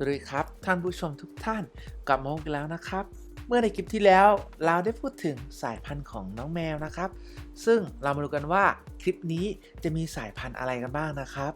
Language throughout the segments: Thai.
สวัสดีครับ ท่านผู้ชมทุกท่านกลับมาพบกันแล้วนะครับ เมื่อในคลิปที่แล้วเราได้พูดถึงสายพันธุ์ของน้องแมวนะครับ ซึ่งเรามาดูกันว่าคลิปนี้จะมีสายพันธุ์อะไรกันบ้างนะครับ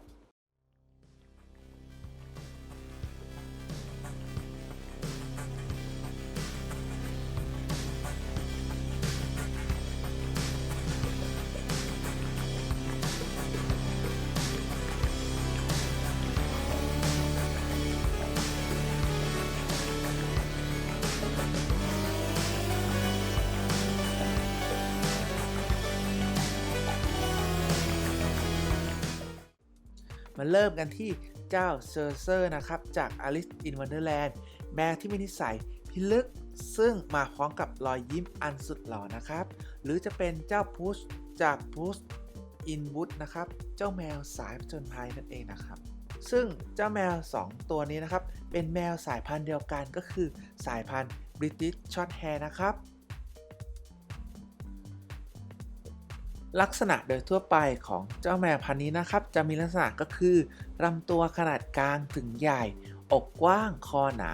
มาเริ่มกันที่เจ้าเซอร์เซอร์นะครับ จาก Alice in Wonderland แมวที่มีนิสัยพิลึกซึ่งมาพร้อมกับรอยยิ้มอันสุดหล่อนะครับ หรือจะเป็นเจ้าพุชจากพุชอินวูดนะครับ เจ้าแมวสายผจญภัยนั่นเองนะครับ ซึ่งเจ้าแมว 2 ตัวนี้นะครับ เป็นแมวสายพันธุ์เดียวกันก็คือสายพันธุ์ British Shorthair นะครับ ลักษณะโดยทั่วไปของเจ้าแมวพันธุ์นี้นะครับ จะมีลักษณะก็คือลำตัวขนาดกลางถึงใหญ่ อกกว้าง คอหนา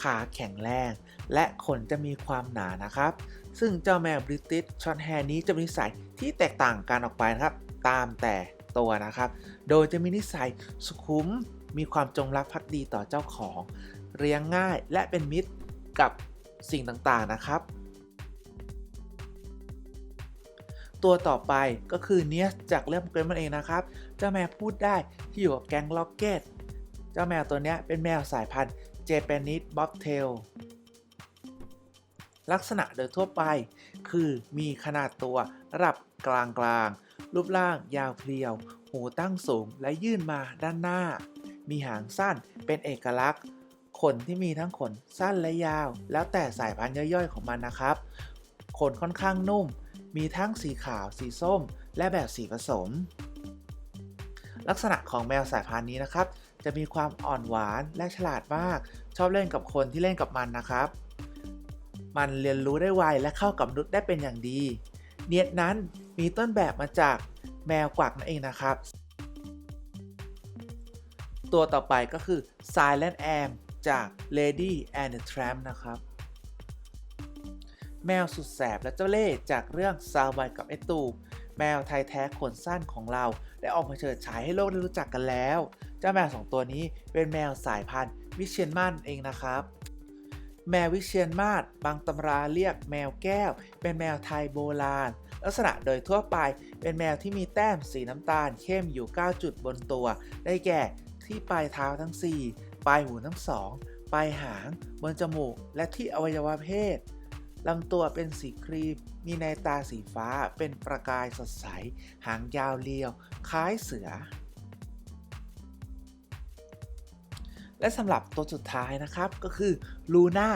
ขาแข็งแรง และขนจะมีความหนานะครับ ซึ่งเจ้าแมวบริติชช็อตแฮนี้จะมีนิสัยที่แตกต่างกันออกไปนะครับ ตามแต่ตัวนะครับ โดยจะมีนิสัยสุขุม มีความจงรักภักดีต่อเจ้าของ เลี้ยงง่ายและเป็นมิตรกับสิ่งต่างๆนะครับ ตัวต่อไปก็คือเนียสจากเรื่องเกรมมันเองนะครับ เจ้าแมวพูดได้ที่อยู่กับแก๊งล็อกเก็ต เจ้าแมวตัวนี้เป็นแมวสายพันธุ์เจแปนิสบ๊อบเทล ลักษณะโดยทั่วไปคือมีขนาดตัวระดับกลางกลางๆ รูปร่างยาวเพรียว หูตั้งสูงและยื่นมาด้านหน้า มีหางสั้นเป็นเอกลักษณ์ขนที่มีทั้งขนสั้นและยาว แล้วแต่สายพันธุ์ย่อยๆของมันนะครับ ขนค่อนข้างนุ่ม มีทั้งสีขาว สีส้ม และแบบสีผสม ลักษณะของแมวสายพันธุ์นี้นะครับ จะมีความอ่อนหวานและฉลาดมาก ชอบเล่นกับคนที่เล่นกับมันนะครับ มันเรียนรู้ได้ไวและเข้ากับมนุษย์ได้เป็นอย่างดี เนียดนั้นมีต้นแบบมาจากแมวกวักนั่นเองนะครับ ตัวต่อไปก็คือ Silent Am จาก Lady and the Tramp นะครับ แมวสุดแสบและเจ้าเล่ห์จากเรื่องซาวไวกับไอตูบแมวไทยแท้ขนสั้นของเรา ได้ออกมาเฉิดฉายให้โลกได้รู้จักกันแล้ว เจ้าแมวสองตัวนี้เป็นแมวสายพันธุ์วิเชียนมาศเองนะครับ แมววิเชียนมาศบางตำราเรียกแมวแก้ว เป็นแมวไทยโบราณ ลักษณะโดยทั่วไปเป็นแมวที่มีแต้มสีน้ำตาลเข้มอยู่ 9 จุดบนตัว ได้แก่ที่ปลายเท้าทั้ง 4 ปลายหูทั้งสองปลายหาง บนจมูก และที่อวัยวะเพศ ลำตัวเป็นสีครีม มีในตาสีฟ้าเป็นประกายสดใส หางยาวเรียว คล้ายเสือ และสำหรับตัวสุดท้ายนะครับก็คือลูน่า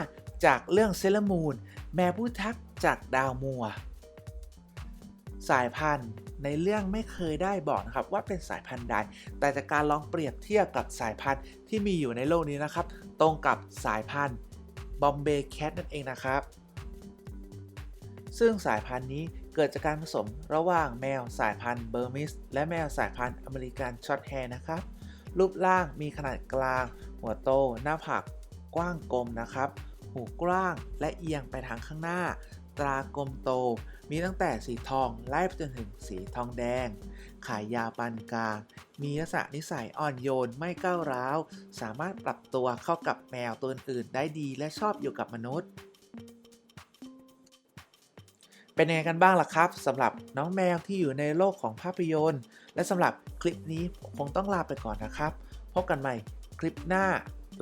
จากเรื่องเซเลมูนแม่ผู้ทักจากดาวมัว สายพันธุ์ในเรื่องไม่เคยได้บอกนะครับว่าเป็นสายพันธุ์ใด แต่จากการลองเปรียบเทียบกับสายพันธุ์ที่มีอยู่ในโลกนี้นะครับ ตรงกับสายพันธุ์บอมเบย์แคทนั่นเองนะครับ ซึ่งสายพันธุ์นี้เกิดจากการผสมระหว่างแมวสายพันธุ์เบอร์มิสและแมวสายพันธุ์อเมริกันช็อตแฮร์นะครับ รูปร่างมีขนาดกลาง หัวโต หน้าผากกว้างกลมนะครับ หูกว้างและเอียงไปทางข้างหน้า ตรากลมโต มีตั้งแต่สีทองไล่ไปจนถึงสีทองแดง ขายยาวปานกลาง มีลักษณะนิสัยอ่อนโยนไม่ก้าวร้าว สามารถปรับตัวเข้ากับแมวตัวอื่นได้ดีและชอบอยู่กับมนุษย์ เป็นยังไงกันบ้างล่ะครับสำหรับน้องแมวที่อยู่ในโลกของภาพยนตร์ และสำหรับคลิปนี้ผมคงต้องลาไปก่อนนะครับ พบกันใหม่คลิปหน้า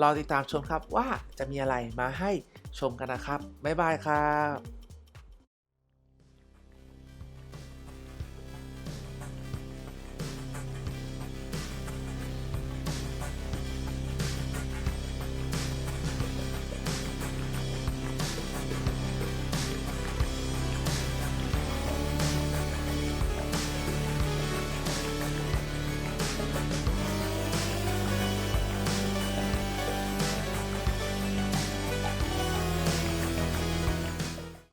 รอติดตามชมครับว่าจะมีอะไรมาให้ชมกันนะครับบ๊ายบายครับ